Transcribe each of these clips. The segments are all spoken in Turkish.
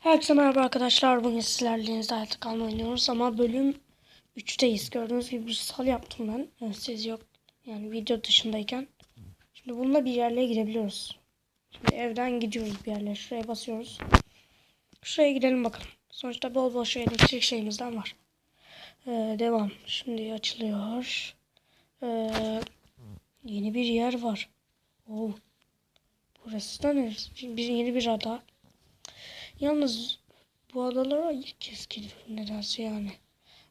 Herkese merhaba arkadaşlar. Bugün sizlerle Deniz Hayatı Kalma oynuyoruz ama bölüm 3'teyiz. Gördüğünüz gibi bir sal yaptım ben. Siz yok. Yani video dışındayken. Şimdi bununla bir yerlere girebiliyoruz. Şimdi evden gidiyoruz bir yerlere. Şuraya basıyoruz. Şuraya gidelim bakalım. Sonuçta bol bol şey elektrik şeyimizden var. Ee, devam. Şimdi açılıyor. Ee, yeni bir yer var. Oo. Burası da neresi? Bir, yeni bir ada. Yalnız bu adalara ilk kez nedense yani.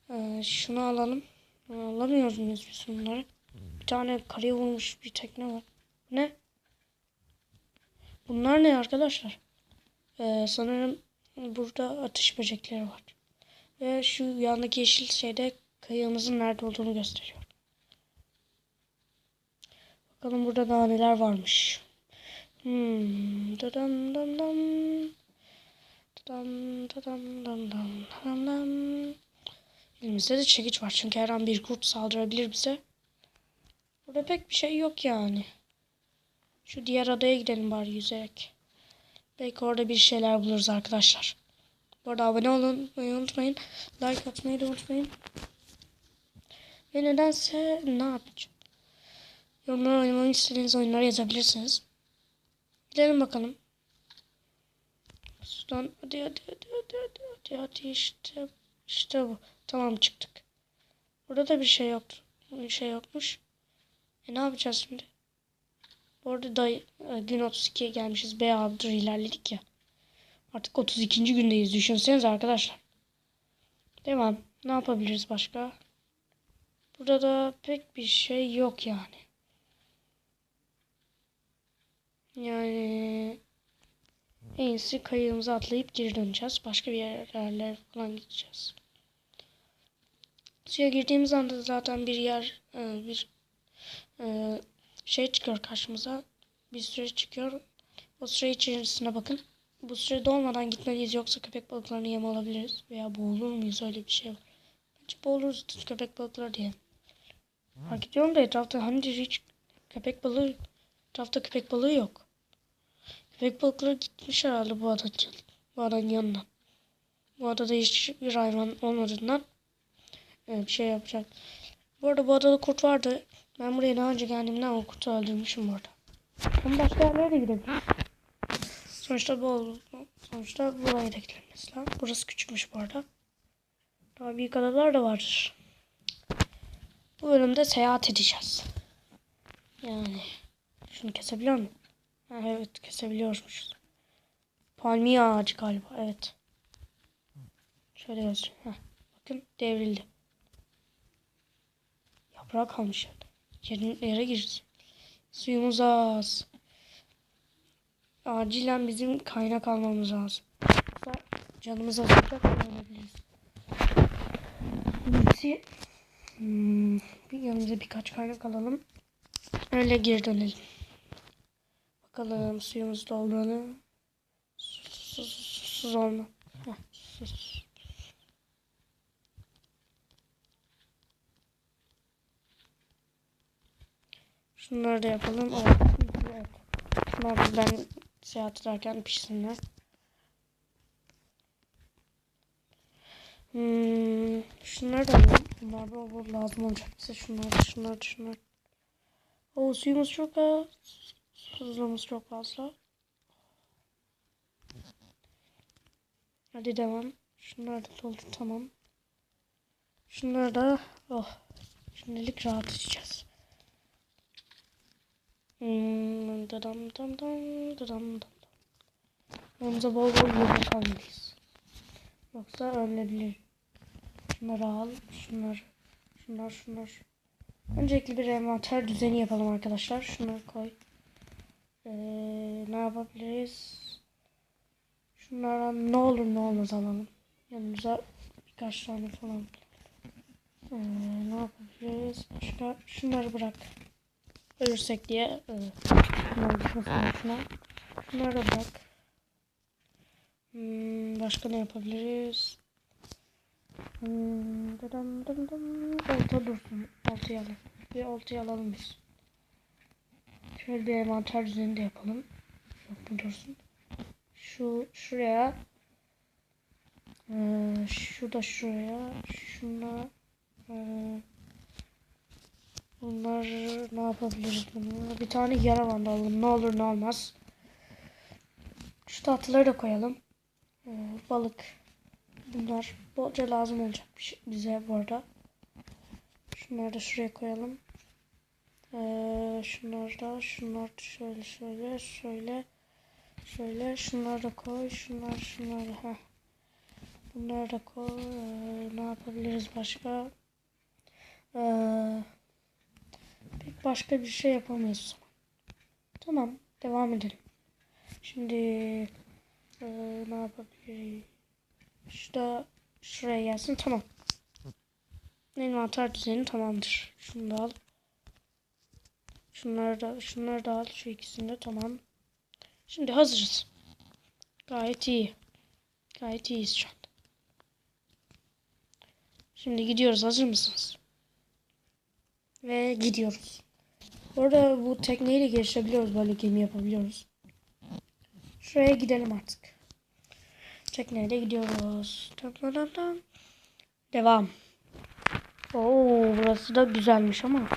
Ee, şunu alalım. Alamıyoruz muyuz biz bunları? Bir tane karaya vurmuş bir tekne var. Ne? Bunlar ne arkadaşlar? Ee, sanırım burada atış böcekleri var. Ve şu yandaki yeşil şeyde kayığımızın nerede olduğunu gösteriyor. Bakalım burada daha neler varmış. Hmm. Dadam dam dam. Dam dam dam dam dam dam. Elimizde de çekiç var çünkü her an bir kurt saldırabilir bize. Burada pek bir şey yok yani. Şu diğer adaya gidelim bari yüzerek. Belki orada bir şeyler buluruz arkadaşlar. Bu arada abone olun unutmayın. Like atmayı da unutmayın. Ve nedense ne yapacağım? Yorumlara oynamamı istediğiniz oyunları yazabilirsiniz. Gidelim bakalım. Sudan hadi hadi hadi hadi hadi hadi hadi işte işte bu. Tamam çıktık. Burada da bir şey yoktu. Bir şey yokmuş. E ne yapacağız şimdi? Bu arada da e, gün 32'ye gelmişiz. Bayağıdır ilerledik ya. Artık 32. gündeyiz. Düşünseniz arkadaşlar. Devam. Ne yapabiliriz başka? Burada da pek bir şey yok yani. Yani en iyisi kayığımıza atlayıp geri döneceğiz. Başka bir yerlere falan gideceğiz. Suya girdiğimiz anda zaten bir yer e, bir e, şey çıkıyor karşımıza. Bir süre çıkıyor. O süre içerisine bakın. Bu sürede olmadan gitmeliyiz yoksa köpek balıklarını yem alabiliriz. Veya boğulur muyuz öyle bir şey var. Bence boğuluruz köpek balıkları diye. Fark ediyorum da etrafta hani hiç köpek balığı etrafta köpek balığı yok. Balıkları gitmiş herhalde bu adanın, bu adanın yanından. Bu adada hiçbir hayvan olmadığından e, bir şey yapacak. Bu arada bu adada kurt vardı. Ben buraya daha önce geldiğimden o kurtu öldürmüşüm bu arada. Ama başka yerlere de gidebiliriz. Sonuçta bu sonuçta buraya da gidilmesi lazım. Burası küçükmüş bu arada. Daha büyük adalar da vardır. Bu bölümde seyahat edeceğiz. Yani şunu kesebiliyor muyum? Ha, evet kesebiliyormuşuz. Palmiye ağacı galiba evet. Şöyle yazıyor. Heh, bakın devrildi. Yaprağı kalmış yerde. Yerin, yere girdi. Suyumuz az. Acilen bizim kaynak almamız lazım. Canımız azalacak. Birisi hmm, bir yanımıza birkaç kaynak alalım. Öyle geri dönelim. Bakalım suyumuz dolduğunu. Sus, susuz olma. Heh, sus. Şunları da yapalım. Evet. evet. Ben seyahat ederken pişsinler. Hmm, şunları da alalım. Bunlar da olur, lazım olacak bize. Şunlar, şunlar, şunlar. O suyumuz çok az. Susuzluğumuz çok fazla. Hadi devam. Şunlar da doldu tamam. Şunları da oh. Şimdilik rahat edeceğiz. Hmm, dadam dam dam dadam dam. Yanımıza bol bol yemek almalıyız. Yoksa ölebilir. Şunları al. Şunlar. Şunlar şunlar. Öncelikle bir envanter düzeni yapalım arkadaşlar. Şunları koy. Ee, ne yapabiliriz? Şunlardan ne olur ne olmaz alalım. Yanımıza birkaç tane falan. Ee, ne yapabiliriz? Şunlar, şunları bırak. Ölürsek diye. E, şunları düşmesin şuna. Şunları da bırak. Hmm, başka ne yapabiliriz? Hmm, dım dım dım. Olta dursun. Oltayı alalım. Bir oltayı alalım biz. Şöyle bir envanter düzeni de yapalım. Yok bu dursun. Şu şuraya Ee, şu şuraya. Şuna. Ee, bunlar ne yapabiliriz bunu? Bir tane yara da alalım. Ne olur ne olmaz. Şu tatlıları da koyalım. Ee, balık. Bunlar bolca lazım olacak şey- bize bu arada. Şunları da şuraya koyalım. Ee, şunlar da, şunlar da şöyle şöyle şöyle şöyle şunları da koy, şunlar şunlar da heh. Bunları da koy. Ee, ne yapabiliriz başka? Ee, pek başka bir şey yapamayız. Tamam, devam edelim. Şimdi ee, ne yapabiliriz? Da şuraya gelsin. Tamam. Envanter düzeni tamamdır. Şunu da al. Şunları da şunları da al. Şu ikisini de tamam. Şimdi hazırız. Gayet iyi. Gayet iyiyiz şu an. Şimdi gidiyoruz. Hazır mısınız? Ve gidiyoruz. Orada bu tekneyle gelişebiliyoruz. Böyle gemi yapabiliyoruz. Şuraya gidelim artık. Tekneyle gidiyoruz. Devam. Oo, burası da güzelmiş ama.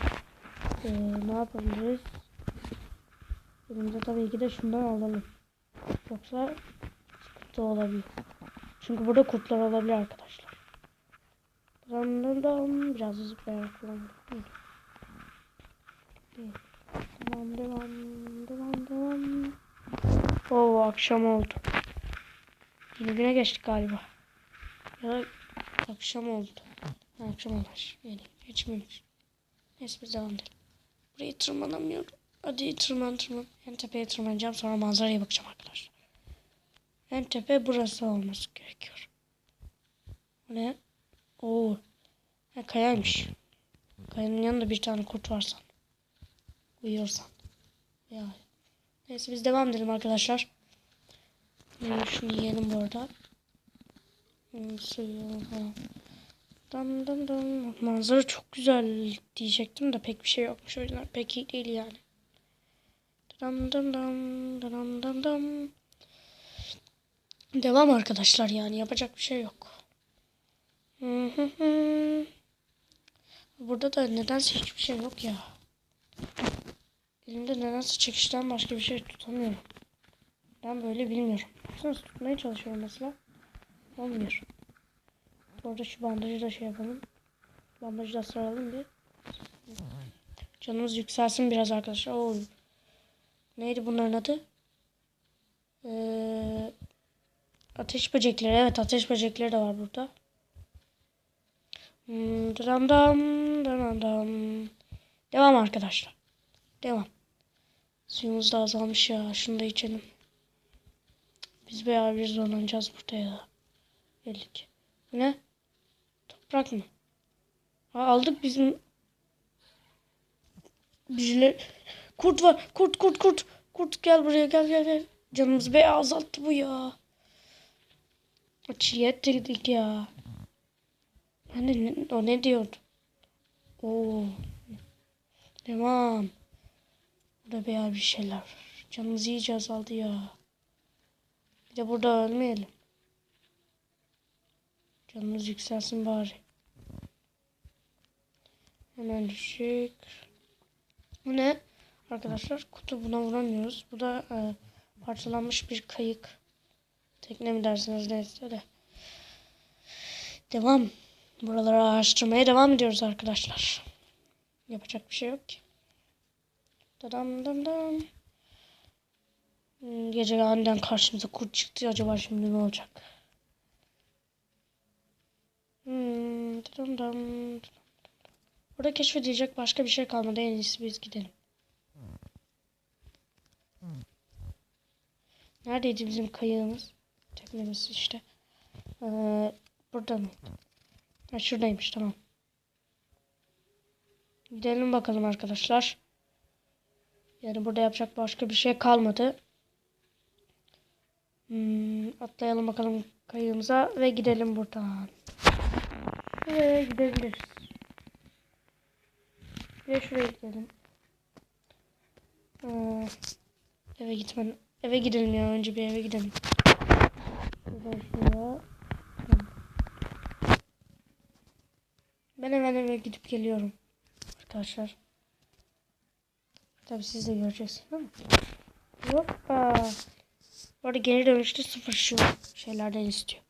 Ee, ne yapabiliriz? Elimizde tabii ki de şundan alalım. Yoksa sıkıntı olabilir. Çünkü burada kurtlar olabilir arkadaşlar. Dam dam. Biraz da zıplayarak kullanalım. Devam devam devam devam. Oo akşam oldu. Yeni güne geçtik galiba. Ya da akşam oldu. Akşam oldu. Yani mi? Neyse biz devam edelim. Burayı tırmanamıyorum. Hadi tırman tırman. En tepeye tırmanacağım sonra manzaraya bakacağım arkadaşlar. En tepe burası olması gerekiyor. Bu ne? Oo. Ha, kayaymış. Kayanın yanında bir tane kurt varsan. Uyuyorsan. Ya. Neyse biz devam edelim arkadaşlar. Hmm, şunu yiyelim bu arada. Hmm, suyu falan. Dam dam dam. Manzara çok güzel diyecektim de pek bir şey yokmuş. O yüzden pek iyi değil yani. Dam dam dam dam dam dam. Devam arkadaşlar yani yapacak bir şey yok. Burada da nedense hiçbir şey yok ya. Elimde nedense çekişten başka bir şey tutamıyorum. Ben böyle bilmiyorum. Baksana tutmaya çalışıyorum mesela. Olmuyor. Bu arada şu bandajı da şey yapalım. Bandajı da saralım bir. Canımız yükselsin biraz arkadaşlar. Oo. Neydi bunların adı? Ee, ateş böcekleri. Evet ateş böcekleri de var burada. Hmm, dam dam dam dam. Devam arkadaşlar. Devam. Suyumuz da azalmış ya. Şunu da içelim. Biz bayağı bir zorlanacağız burada ya. Belli ki. Ne? Toprak mı? Ha, aldık bizim Bizle kurt var. Kurt kurt kurt. Kurt gel buraya gel gel gel. Canımız be azalttı bu ya. Çiğ et dedik ya. Hani o ne diyordu? Oo. Devam. Burada bayağı bir şeyler. Canımız iyice azaldı ya. Bir de burada ölmeyelim. Canımız yükselsin bari. Hemen düşük. Bu ne? Arkadaşlar kutu buna vuramıyoruz. Bu da e, parçalanmış bir kayık. Tekne mi dersiniz neyse de. Devam. Buraları araştırmaya devam ediyoruz arkadaşlar. Yapacak bir şey yok ki. Dadam dam dam. Hmm, Gece aniden karşımıza kurt çıktı. Acaba şimdi ne olacak? Hmm, dadam dam. Burada keşfedilecek başka bir şey kalmadı. En iyisi biz gidelim. Neredeydi bizim kayığımız? Teknemiz işte. Ee, burada mı? Ha, şuradaymış tamam. Gidelim bakalım arkadaşlar. Yani burada yapacak başka bir şey kalmadı. Hmm, atlayalım bakalım kayığımıza ve gidelim buradan. Şuraya gidebiliriz. Ve şuraya gidelim. Aa, eve gitmem. Eve gidelim ya. Önce bir eve gidelim. Şuraya şuraya. Ben hemen eve gidip geliyorum. Arkadaşlar. Tabi siz de göreceksiniz ama. Hoppa. Bu arada geri dönüşte sıfır şu şeylerden istiyor.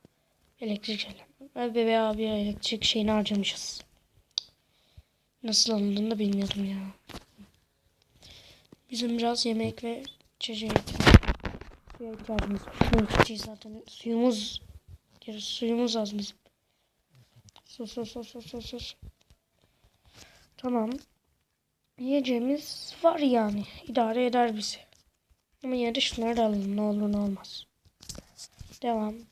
Elektrik şeyler. Ve bebe abi elektrik şeyini harcamışız. Nasıl alındığını da bilmiyordum ya. Bizim biraz yemek ve ihtiyacımız Suya ihtiyacımız var. İçeceğiz zaten. Suyumuz suyumuz az bizim. Su su su su su su. su. Tamam. Yiyeceğimiz var yani. İdare eder bizi. Ama yine de şunları da alalım. Ne olur ne olmaz. Devam.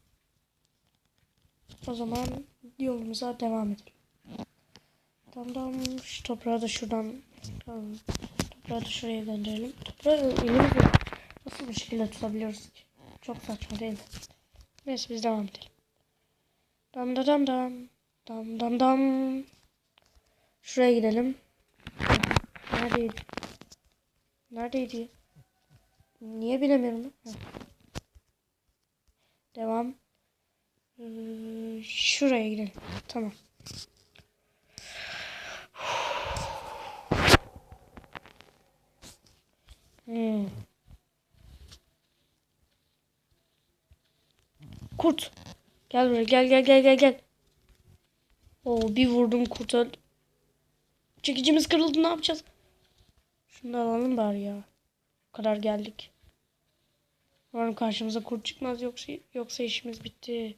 O zaman yolumuza devam edelim. Tamam tamam. Şu toprağı da şuradan tamam. Toprağı da şuraya gönderelim. Toprağı elimizle nasıl bir şekilde tutabiliyoruz ki? Çok saçma değil mi? Neyse biz devam edelim. Dam da dam dam. Dam dam dam. Şuraya gidelim. Neredeydi? Neredeydi? Niye bilemiyorum? Devam. Ee, şuraya gidelim. Tamam. Hmm. Kurt. Gel buraya gel gel gel gel gel. Oo bir vurdum kurt. Çekicimiz kırıldı ne yapacağız? Şunu da alalım bari ya. Bu kadar geldik. Umarım karşımıza kurt çıkmaz yoksa yoksa işimiz bitti.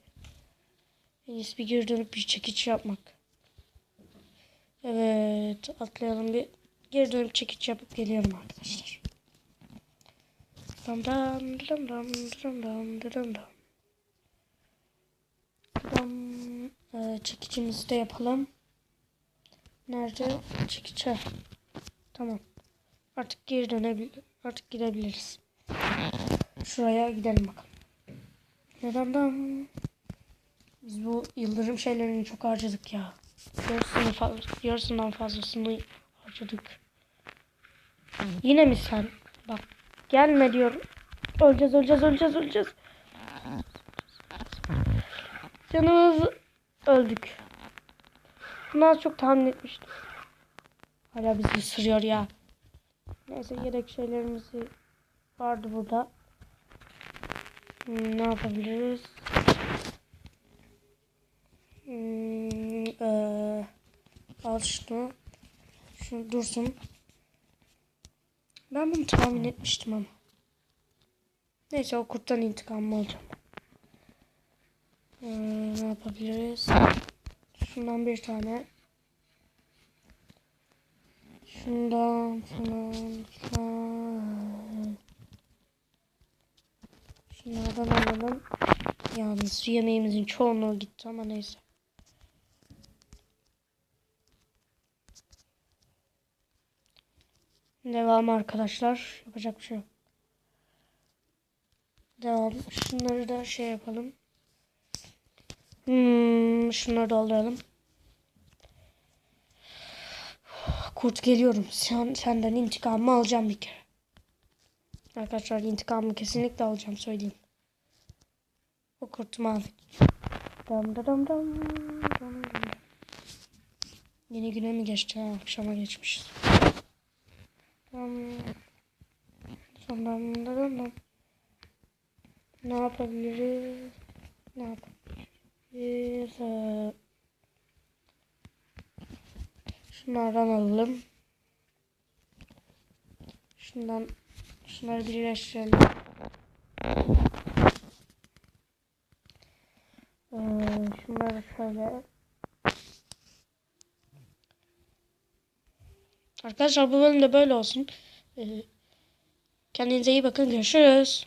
En iyisi bir geri dönüp bir çekiç yapmak. Evet atlayalım bir geri dönüp çekiç yapıp geliyorum arkadaşlar. Dam dam dam dam dam dam dam dam. Dam. Ee, çekicimizi de yapalım. Nerede? Çekiç. Tamam. Artık geri dönebilir. Artık gidebiliriz. Şuraya gidelim bakalım. Neden dam? Biz bu yıldırım şeylerini çok harcadık ya. Yarısını fazla, yarısından fazlasını harcadık. Yine mi sen? Bak gelme diyor. Öleceğiz öleceğiz öleceğiz öleceğiz. Canımız öldük. Bunu az çok tahmin etmiştim. Hala bizi ısırıyor ya. Neyse yedek şeylerimizi vardı burada. Hmm, ne yapabiliriz? Hmm, ee, al şunu. Şunu dursun. Ben bunu tahmin etmiştim ama. Neyse o kurttan intikamımı alacağım. Ee, ne yapabiliriz? Şundan bir tane. Şundan, şundan, şundan. Şunlardan alalım. Yalnız yemeğimizin çoğunluğu gitti ama neyse. Devam arkadaşlar. Yapacak bir şey yok. Devam. Şunları da şey yapalım. Hmm, şunları dolduralım. Kurt geliyorum. Sen, senden intikamımı alacağım bir kere. Arkadaşlar intikamımı kesinlikle alacağım söyleyeyim. O kurtu mahvedeceğim. Dam dam dam dam dam dam. Yeni güne mi geçti? Ha, akşama geçmişiz. Dam. Ne yapabiliriz? Ne yapabiliriz? Şunlardan alalım. Şundan şunları birleştirelim. Ee, şunları şöyle. Arkadaşlar bu bölüm de böyle olsun. Ee, kendinize iyi bakın. Görüşürüz.